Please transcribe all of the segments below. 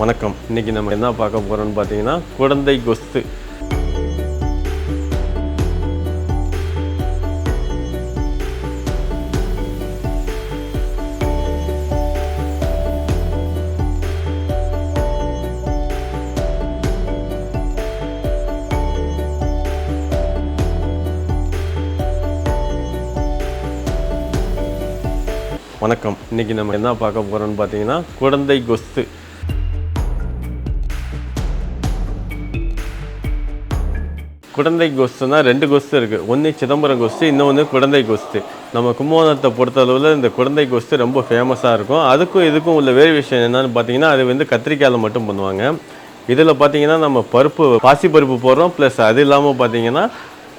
வணக்கம். இன்னைக்கு நம்ம என்ன பார்க்க போறோம்னு பார்த்தீங்கன்னா குழந்தை கொஸ்து வணக்கம். இன்னைக்கு நம்ம என்ன பார்க்க போறோம்னு பார்த்தீங்கன்னா குழந்தை கொஸ்து குழந்தை கொஸ்துனா ரெண்டு கொஸ்து இருக்குது ஒன்று சிதம்பரம் கொஸ்து இன்னொன்று குழந்தை கொஸ்து நம்ம கும்பகோணத்தை பொறுத்தளவில் இந்த குழந்தை கொஸ்து ரொம்ப ஃபேமஸாக இருக்கும். அதுக்கும் இதுக்கும் உள்ள வேறு விஷயம் என்னென்னு பார்த்தீங்கன்னா அது வந்து கத்திரிக்காயில் மட்டும் பண்ணுவாங்க. இதில் பார்த்தீங்கன்னா நம்ம பருப்பு பாசி பருப்பு போடுறோம். ப்ளஸ் அது இல்லாமல் பார்த்தீங்கன்னா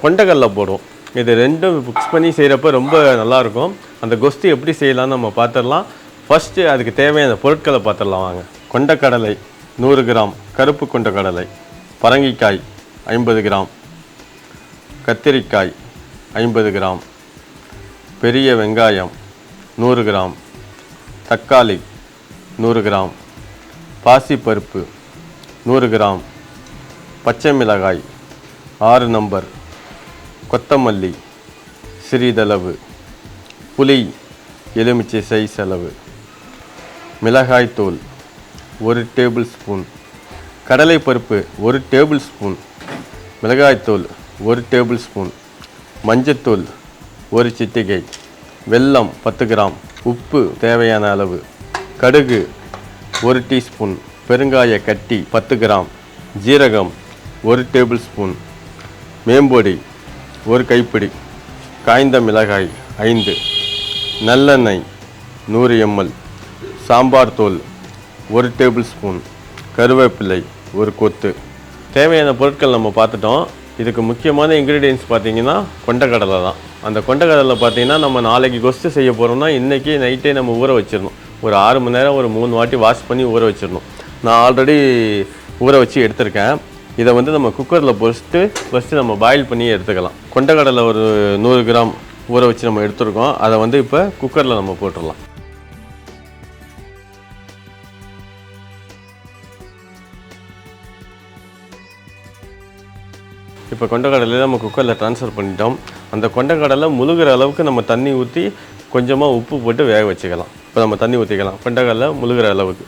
கொண்டக்கடலை போடுவோம் இது ரெண்டும் மிக்ஸ் பண்ணி செய்கிறப்ப ரொம்ப நல்லாயிருக்கும். அந்த கொஸ்து எப்படி செய்யலாம்னு நம்ம பார்த்துடலாம் ஃபஸ்ட்டு அதுக்கு தேவையான பொருட்களை பார்த்துடலாம் வாங்க. கொண்டக்கடலை நூறு கிராம் கருப்பு கொண்டக்கடலை பரங்கிக்காய் ஐம்பது கிராம் கத்திரிக்காய் ஐம்பது கிராம். பெரிய வெங்காயம் நூறு கிராம். தக்காளி நூறு கிராம். பாசிப்பருப்பு நூறு கிராம். பச்சை மிளகாய் ஆறு நம்பர் கொத்தமல்லி சிறிதளவு. புளி எலுமிச்சை சைஸ் அளவு. மிளகாய்த்தூள் ஒரு டேபிள் ஸ்பூன். கடலைப்பருப்பு ஒரு டேபிள் ஸ்பூன். மிளகாய்த்தூள் ஒரு டேபிள் ஸ்பூன் மஞ்சத்தூள் ஒரு சிட்டிகை வெல்லம் பத்து கிராம் உப்பு தேவையான அளவு கடுகு ஒரு டீஸ்பூன் பெருங்காய கட்டி பத்து கிராம் ஜீரகம் ஒரு டேபிள் ஸ்பூன் மேம்பொடி ஒரு கைப்பிடி காய்ந்த மிளகாய் ஐந்து நல்லெண்ணெய் நூறு எம்எல் சாம்பார் தூள் ஒரு டேபிள் ஸ்பூன் கருவேப்பிலை ஒரு கொத்து. தேவையான பொருட்கள் நம்ம பார்த்துட்டோம். இதுக்கு முக்கியமான இன்க்ரீடியன்ஸ் பார்த்தீங்கன்னா கொண்டக்கடலை தான். அந்த கொண்டக்கடலை பார்த்தீங்கன்னா நம்ம நாளைக்கு கொஸ்து செய்ய போகிறோம்னா இன்றைக்கி நைட்டே நம்ம ஊற வச்சிடணும். ஒரு ஆறு மணி நேரம் ஒரு மூணு வாட்டி வாஷ் பண்ணி ஊற வச்சிடணும். நான் ஆல்ரெடி ஊற வச்சு எடுத்திருக்கேன். இதை வந்து நம்ம குக்கரில் பொறிச்சிட்டு ஃபஸ்ட்டு நம்ம பாயில் பண்ணி எடுத்துக்கலாம். கொண்டக்கடலை ஒரு நூறு கிராம் ஊற வச்சு நம்ம எடுத்துருக்கோம். அதை வந்து இப்போ குக்கரில் நம்ம போட்டுடலாம். இப்போ கொண்டக்கடலையில் நம்ம குக்கரில் ட்ரான்ஸ்ஃபர் பண்ணிட்டோம். அந்த கொண்டக்கடலை முழுகிற அளவுக்கு நம்ம தண்ணி ஊற்றி கொஞ்சமாக உப்பு போட்டு வேக வச்சுக்கலாம். இப்போ நம்ம தண்ணி ஊற்றிக்கலாம் கொண்டக்கடலை முழுகிற அளவுக்கு.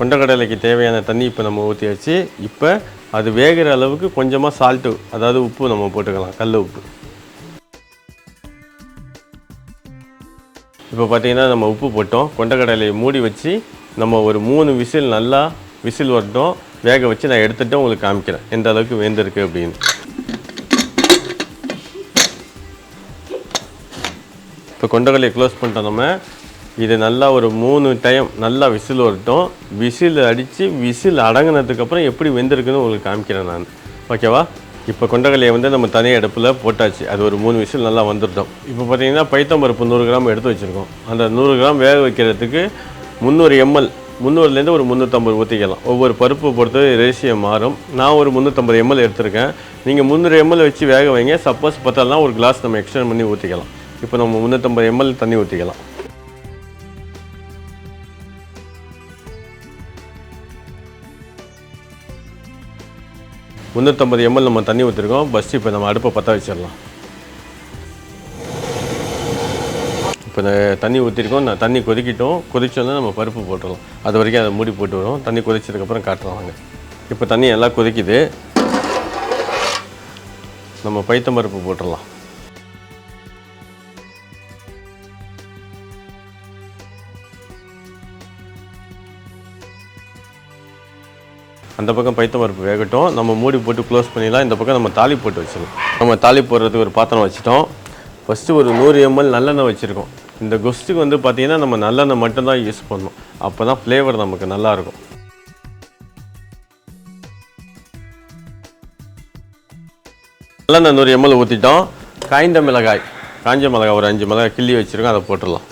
கொண்டக்கடலைக்கு தேவையான தண்ணி இப்போ நம்ம ஊற்றியாச்சு இப்போ அது வேகிற அளவுக்கு கொஞ்சமாக சால்ட்டு அதாவது உப்பு நம்ம போட்டுக்கலாம். கல் உப்பு. இப்போ பார்த்தீங்கன்னா நம்ம உப்பு போட்டோம். கொண்டக்கடலையை மூடி வச்சு நம்ம ஒரு மூணு விசில் நல்லா விசில் வரட்டும். வேக வச்சு நான் எடுத்துகிட்டு உங்களுக்கு காமிக்கிறேன். எந்த அளவுக்கு வெந்திருக்கு அப்படின்னு. இப்போ கொண்டகலையை க்ளோஸ் பண்ணிட்டோம் நம்ம. இது நல்லா ஒரு மூணு டைம் நல்லா விசில் வரட்டும். விசில் அடித்து விசில் அடங்கினதுக்கப்புறம் எப்படி வெந்திருக்குன்னு உங்களுக்கு காமிக்கிறேன் நான். ஓகேவா இப்போ கொண்டகலையை வந்து நம்ம தனி அடுப்பில் போட்டாச்சு. அது ஒரு மூணு விசில் நல்லா வந்துட்டோம் இப்போ பார்த்தீங்கன்னா பைத்தம்பருப்பு நூறு கிராம் எடுத்து வச்சுருக்கோம். அந்த நூறு கிராம் வேக வைக்கிறதுக்கு முந்நூறு எம்எல் முந்நூறுலேருந்து ஒரு முந்நூற்றம்பது ஊற்றிக்கலாம் ஒவ்வொரு பருப்பு பொறுத்து ரேஷியோ மாறும். நான் ஒரு முந்நூற்றம்பது எம்எல் எடுத்திருக்கேன். நீங்கள் முந்நூறு எம்எல் வச்சு வேக வைங்க. சப்போஸ் பத்தாலாம் ஒரு கிளாஸ் நம்ம எக்ஸ்டெண்ட் பண்ணி ஊற்றிக்கலாம் இப்போ நம்ம முந்நூற்றம்பது எம்எல் தண்ணி ஊற்றிக்கலாம் முந்நூற்றம்பது எம்எல் நம்ம தண்ணி ஊற்றிருக்கோம் பஸ் இப்போ நம்ம அடுப்பை பற்ற வச்சிடலாம். இப்போ தண்ணி ஊற்றிருக்கோம் நான் தண்ணி கொதிக்கிட்டோம். கொதிச்சோன்னா நம்ம பருப்பு போட்டுடலாம் அது வரைக்கும் அதை மூடி போட்டு வரும் தண்ணி கொதிச்சதுக்கப்புறம் காட்டுறோம் வாங்க. இப்போ தண்ணி எல்லாம் கொதிக்குது. நம்ம பைத்தம் பருப்பு போட்டுடலாம். அந்த பக்கம் பைத்தம் பருப்பு வேகட்டும். நம்ம மூடி போட்டு க்ளோஸ் பண்ணிடலாம். இந்த பக்கம் நம்ம தாலி போட்டு வச்சிடலாம். நம்ம தாலி போடுறதுக்கு ஒரு பாத்திரம் வச்சுட்டோம். ஃபஸ்ட்டு ஒரு நூறு எம்எல் நல்லெண்ணெய் வச்சுருக்கோம். இந்த கொஸ்ட்டுக்கு வந்து பார்த்தீங்கன்னா நம்ம நல்லெண்ணெய் மட்டும்தான் யூஸ் பண்ணணும். அப்போ தான் ஃப்ளேவர் நமக்கு நல்லாயிருக்கும். நல்லெண்ணெய் நூறு எம்எல் ஊற்றிட்டோம் காய்ந்த மிளகாய். காஞ்ச மிளகாய் ஒரு அஞ்சு மிளகாய் கிள்ளி வச்சுருக்கோம். அதை போட்டுடலாம்.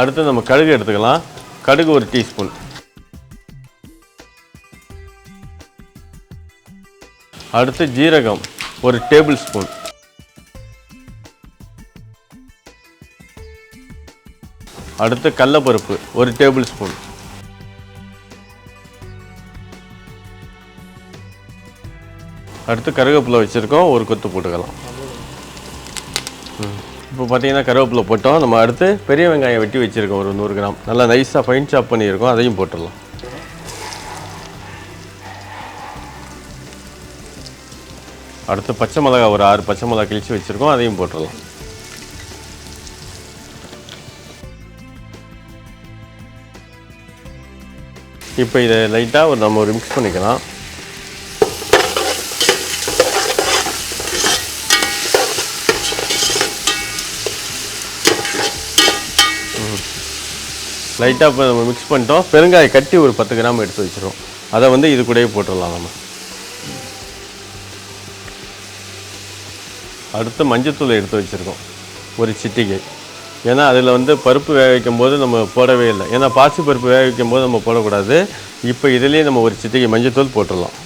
அடுத்து நம்ம கடுகு எடுத்துக்கலாம். கடுகு ஒரு டீஸ்பூன். அடுத்து ஜீரகம் ஒரு டேபிள் ஸ்பூன் அடுத்து கடலப்பருப்பு ஒரு டேபிள் ஸ்பூன் அடுத்து கருவேப்பிலை வச்சுருக்கோம் ஒரு கொத்து போட்டுக்கலாம். இப்போ பார்த்தீங்கன்னா கருவேப்பிலை போட்டோம். நம்ம அடுத்து பெரிய வெங்காயம் வெட்டி வச்சுருக்கோம் ஒரு நூறு கிராம். நல்லா நைஸாக ஃபைன் சாப் பண்ணியிருக்கோம் அதையும் போட்டுடலாம். அடுத்து பச்சை மிளகா ஒரு ஆறு பச்சை மிளகா கிழிச்சு வச்சுருக்கோம் அதையும் போட்டுடலாம். இப்போ இதை லைட்டாக ஒரு நம்ம ஒரு மிக்ஸ் பண்ணிக்கலாம். லைட்டாக இப்போ நம்ம மிக்ஸ் பண்ணிட்டோம். பெருங்காய கட்டி ஒரு பத்து கிராம் எடுத்து வச்சிருவோம். அதை வந்து இது கூடயே போட்டுடலாம் நம்ம. அடுத்து மஞ்சத்தூள் எடுத்து வச்சுருக்கோம். ஒரு சிட்டிகை. ஏன்னா அதில் வந்து பருப்பு வேக வைக்கும் போது நம்ம போடவே இல்லை. ஏன்னா பாசி பருப்பு வேக வைக்கும் போது நம்ம போடக்கூடாது. இப்போ இதுலேயே நம்ம ஒரு சிட்டிகை மஞ்சத்தூள் போட்டுடலாம்.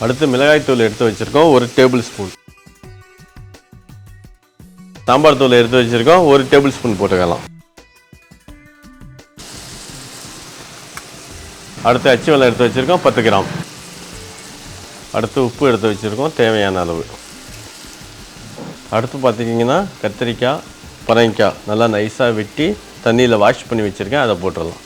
அடுத்து மிளகாய்த்தூள் எடுத்து வச்சுருக்கோம். ஒரு டேபிள் ஸ்பூன். சாம்பார் தூள் எடுத்து வச்சுருக்கோம். ஒரு டேபிள் ஸ்பூன் போட்டுக்கலாம். அடுத்து அச்சு வெள்ளம் எடுத்து வச்சுருக்கோம். பத்து கிராம். அடுத்து உப்பு எடுத்து வச்சுருக்கோம். தேவையான அளவு. அடுத்து பார்த்துக்கிங்கன்னா கத்திரிக்காய் பரங்கிக்காய் நல்லா நைஸாக வெட்டி தண்ணியில் வாஷ் பண்ணி வச்சுருக்கேன். அதை போட்டுடலாம்.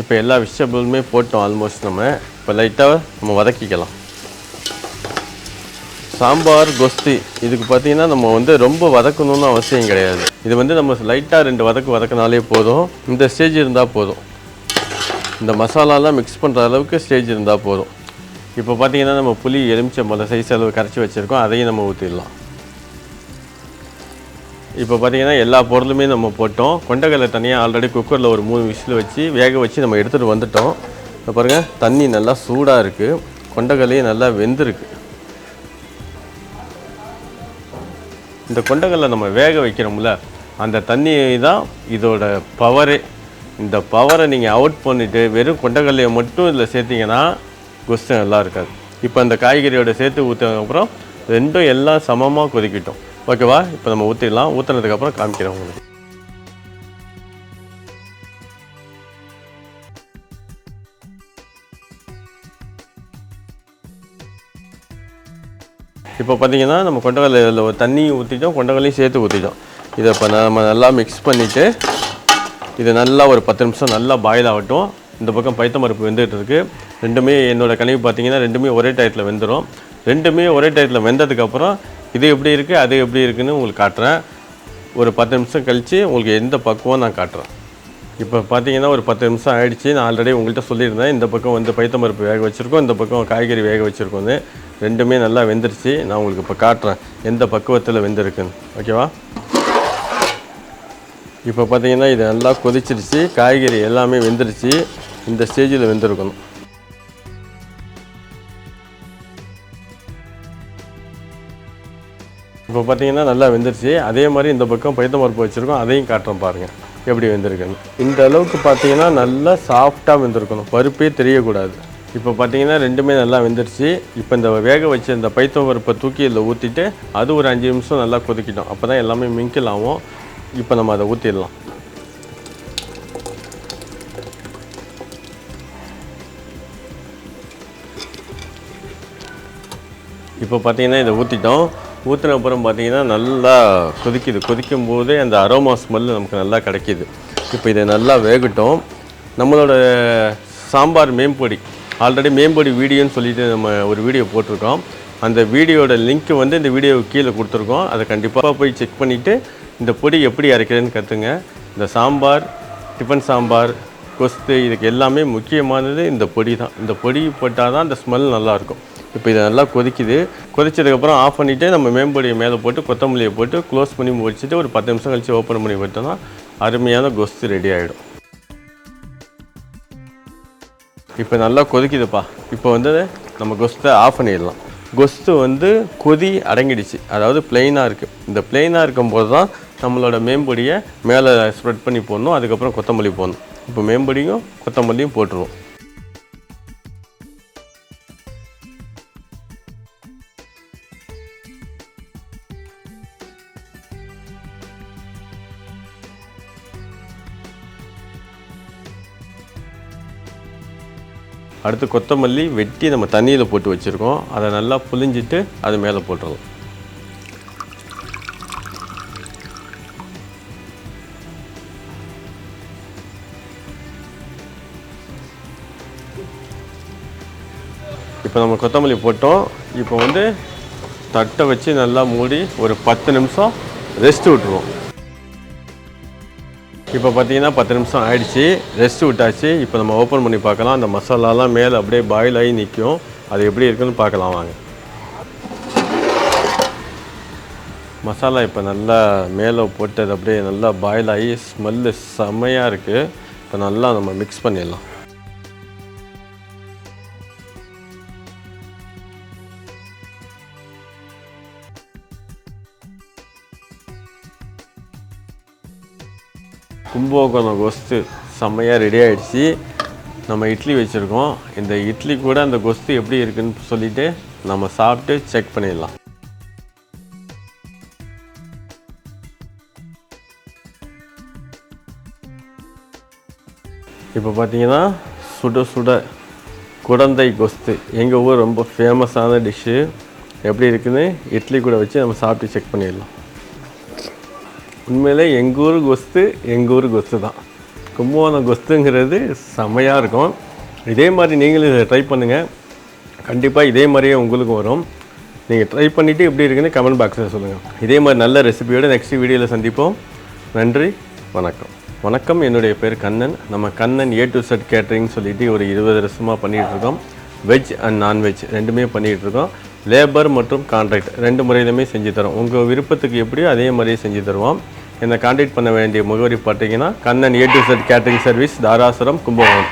இப்போ எல்லா வெஜிடபிளுமே போட்டோம் ஆல்மோஸ்ட் நம்ம. இப்போ லைட்டாக நம்ம வதக்கிக்கலாம். சாம்பார் கொஸ்தி இதுக்கு பார்த்தீங்கன்னா நம்ம வந்து ரொம்ப வதக்கணும்னு அவசியம் கிடையாது. இது வந்து நம்ம லைட்டாக ரெண்டு வதக்கு வதக்கினாலே போதும். இந்த ஸ்டேஜ் இருந்தால் போதும். இந்த மசாலாலாம் மிக்ஸ் பண்ணுற அளவுக்கு ஸ்டேஜ் இருந்தால் போதும். இப்போ பார்த்தீங்கன்னா நம்ம புளி எலுமிச்சை மொதல் சைஸ் அளவு கரைச்சி வச்சுருக்கோம். அதையும் நம்ம ஊற்றிடலாம் இப்போ பார்த்திங்கன்னா எல்லா பொருளுமே நம்ம போட்டோம். கொண்டக்கடலை தனியாக ஆல்ரெடி குக்கரில் ஒரு மூணு விசில் வச்சு வேக வச்சு நம்ம எடுத்துகிட்டு வந்துட்டோம். இப்போ பாருங்கள் தண்ணி நல்லா சூடாக இருக்குது கொண்டக்கடலையும் நல்லா வெந்திருக்கு. இந்த கொண்டக்கடலை நம்ம வேக வைக்கிறோம்ல அந்த தண்ணி தான் இதோட பவரே இந்த பவரை நீங்கள் அவுட் பண்ணிவிட்டு வெறும் கொண்டக்கல்லையை மட்டும் இதில் சேர்த்திங்கன்னா கொஸ்து நல்லா இருக்காது. இப்போ அந்த காய்கறியோட சேர்த்து ஊற்றினதுக்கப்புறம் ரெண்டும் எல்லாம் சமமாக கொதிக்கிட்டோம். ஓகேவா இப்போ நம்ம ஊற்றிடலாம் ஊற்றினதுக்கப்புறம் காமிக்கிறேன் உங்களுக்கு. இப்போ பார்த்தீங்கன்னா நம்ம கொண்டக்கல்ல ஒரு தண்ணி ஊற்றிட்டோம் கொண்டக்கல்லையும் சேர்த்து ஊற்றிட்டோம் இதை இப்போ நம்ம நல்லா மிக்ஸ் பண்ணிவிட்டு இது நல்லா ஒரு பத்து நிமிஷம் நல்லா பாயில் ஆகட்டும். இந்த பக்கம் பைத்த பருப்பு வெந்துகிட்டு இருக்குது ரெண்டுமே என்னோட கணிவு பார்த்தீங்கன்னா ரெண்டுமே ஒரே டயத்தில் வெந்துடும் ரெண்டுமே ஒரே டயத்தில் வெந்ததுக்கப்புறம் இது எப்படி இருக்குது அது எப்படி இருக்குதுன்னு உங்களுக்கு காட்டுறேன். ஒரு பத்து நிமிஷம் கழித்து உங்களுக்கு எந்த பக்குவம் நான் காட்டுறேன். இப்போ பார்த்தீங்கன்னா ஒரு பத்து நிமிஷம் ஆயிடுச்சு. நான் ஆல்ரெடி உங்கள்கிட்ட சொல்லியிருந்தேன். இந்த பக்கம் வந்து பைத்தம்பருப்பு வேக வச்சுருக்கோம். இந்த பக்கம் காய்கறி வேக வச்சுருக்கோன்னு ரெண்டுமே நல்லா வெந்துருச்சு. நான் உங்களுக்கு இப்போ காட்டுறேன். எந்த பக்குவத்தில் வெந்திருக்குன்னு. ஓகேவா இப்போ பார்த்தீங்கன்னா இது நல்லா கொதிச்சிருச்சு. காய்கறி எல்லாமே வெந்துருச்சு. இந்த ஸ்டேஜில் வெந்திருக்கணும். இப்போ பார்த்தீங்கன்னா நல்லா வெந்துருச்சு. அதே மாதிரி இந்த பக்கம் பைத்தம்பருப்பு வச்சுருக்கோம். அதையும் காட்டுறோம் பாருங்கள் எப்படி வெந்திருக்குன்னு. இந்த அளவுக்கு பார்த்தீங்கன்னா நல்லா சாஃப்டாக வெந்திருக்கணும். பருப்பே தெரியக்கூடாது. இப்போ பார்த்தீங்கன்னா ரெண்டுமே நல்லா வெந்துருச்சு. இப்போ இந்த வேக வச்சு இந்த பைத்தம்பருப்பை தூக்கி இதில் ஊற்றிட்டு அது ஒரு அஞ்சு நிமிஷம் நல்லா கொதிக்கிட்டோம். அப்போ தான் எல்லாமே மிங்கில் ஆகும். இப்போ நம்ம அதை ஊற்றிடலாம். இப்போ பார்த்தீங்கன்னா இதை ஊற்றிட்டோம். ஊற்றின அப்புறம் பார்த்தீங்கன்னா நல்லா கொதிக்குது. கொதிக்கும் போதே அந்த அரோமா ஸ்மெல் நமக்கு நல்லா கிடைக்கிது. இப்போ இதை நல்லா வேகட்டும். நம்மளோட சாம்பார் மேம்பொடி. ஆல்ரெடி மேம்பொடி வீடியோன்னு சொல்லிட்டு நம்ம ஒரு வீடியோ போட்டிருக்கோம். அந்த வீடியோட லிங்க் வந்து இந்த வீடியோ கீழே கொடுத்துருக்கோம். அதை கண்டிப்பாக போய் செக் பண்ணிவிட்டு இந்த பொடி எப்படி அரைக்கிறதுன்னு கற்றுங்க இந்த சாம்பார் டிஃபன் சாம்பார் கொஸ்து இதுக்கு எல்லாமே முக்கியமானது இந்த பொடி தான். இந்த பொடி போட்டால் தான் அந்த ஸ்மெல் நல்லாயிருக்கும். இப்போ இதை நல்லா கொதிக்குது. கொதிச்சதுக்கப்புறம் ஆஃப் பண்ணிவிட்டு நம்ம மேம்பொடியை மேலே போட்டு கொத்தமல்லியை போட்டு க்ளோஸ் பண்ணி முடிச்சுட்டு ஒரு பத்து நிமிஷம் கழித்து ஓப்பன் பண்ணி விட்டோம்னா அருமையான கொஸ்து ரெடி ஆகிடும் இப்போ நல்லா கொதிக்குதுப்பா. இப்போ வந்து நம்ம கொஸ்தை ஆஃப் பண்ணிடலாம். கொஸ்து வந்து கொதி அடங்கிடுச்சு. அதாவது பிளெயினாக இருக்குது இந்த பிளெயினாக இருக்கும்போது தான் நம்மளோட மேம்படியை மேலே ஸ்ப்ரெட் பண்ணி போடணும் அதுக்கப்புறம் கொத்தமல்லி போடணும். இப்போ மேம்பொடியும் கொத்தமல்லியும் போட்டுருவோம். அடுத்து கொத்தமல்லி வெட்டி நம்ம தண்ணியில் போட்டு வச்சுருக்கோம். அதை நல்லா புளிஞ்சிட்டு அது மேலே போட்டுருவோம் இப்போ நம்ம கொத்தமல்லி போட்டோம். இப்போ வந்து தட்டை வச்சு நல்லா மூடி ஒரு பத்து நிமிஷம் ரெஸ்ட் விட்டுருவோம். இப்போ பார்த்தீங்கன்னா பத்து நிமிஷம் ஆயிடுச்சு. ரெஸ்ட் விட்டாச்சு. இப்போ நம்ம ஓப்பன் பண்ணி பார்க்கலாம். அந்த மசாலாலாம் மேலே அப்படியே பாயில் ஆகி நிற்கும். அது எப்படி இருக்குன்னு பார்க்கலாம் வாங்க. மசாலா இப்போ நல்லா மேலே போட்டு அது அப்படியே நல்லா பாயில் ஆகி ஸ்மெல்லு செம்மையாக இருக்குது இப்போ நல்லா நம்ம மிக்ஸ் பண்ணிடலாம். கும்பகோணம் கொஸ்து செம்மையாக ரெடி ஆகிடுச்சு நம்ம இட்லி வச்சுருக்கோம். இந்த இட்லி கூட அந்த கொஸ்து எப்படி இருக்குன்னு சொல்லிட்டு நம்ம சாப்பிட்டு செக் பண்ணிடலாம். இப்போ பார்த்தீங்கன்னா சுட சுட குடந்தை கொஸ்து எங்கள் ஊர் ரொம்ப ஃபேமஸான டிஷ்ஷு எப்படி இருக்குதுன்னு இட்லி கூட வச்சு நம்ம சாப்பிட்டு செக் பண்ணிடலாம். உண்மையிலே எங்கள் ஊர் கொஸ்து எங்கள் ஊர் கொஸ்து தான். கும்பகோணம் கொஸ்துங்கிறது செமையாக இருக்கும். இதே மாதிரி நீங்களும் இதை ட்ரை பண்ணுங்கள் கண்டிப்பாக இதே மாதிரியே உங்களுக்கும் வரும். நீங்கள் ட்ரை பண்ணிவிட்டு எப்படி இருக்குன்னு கமெண்ட் பாக்ஸில் சொல்லுங்கள் இதே மாதிரி நல்ல ரெசிபியோடு நெக்ஸ்ட் வீடியோவில் சந்திப்போம். நன்றி வணக்கம். வணக்கம் என்னுடைய பேர் கண்ணன். நம்ம Kannan A to Z catering சொல்லிட்டு ஒரு இருபது வருஷமாக பண்ணிகிட்டு இருக்கோம். வெஜ் அண்ட் நான்வெஜ் ரெண்டுமே பண்ணிகிட்ருக்கோம் லேபர் மற்றும் கான்ட்ராக்ட் ரெண்டு முறையிலுமே செஞ்சு தரோம். உங்கள் விருப்பத்துக்கு எப்படியோ அதே மாதிரியே செஞ்சு தருவோம். என்னை காண்டாக்ட் பண்ண வேண்டிய முகவரி பார்த்தீங்கன்னா Kannan A to Z catering service Tharasuram Kumbakonam.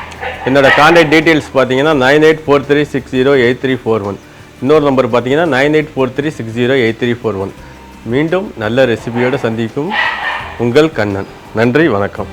என்னோட காண்டாக்ட் டீட்டெயில்ஸ் பார்த்தீங்கன்னா nine eight four three six zero eight three four one இன்னொரு நம்பர் பார்த்தீங்கன்னா nine eight four three six zero eight three four one மீண்டும் நல்ல ரெசிபியோடு சந்திக்கும் உங்கள் கண்ணன். நன்றி வணக்கம்.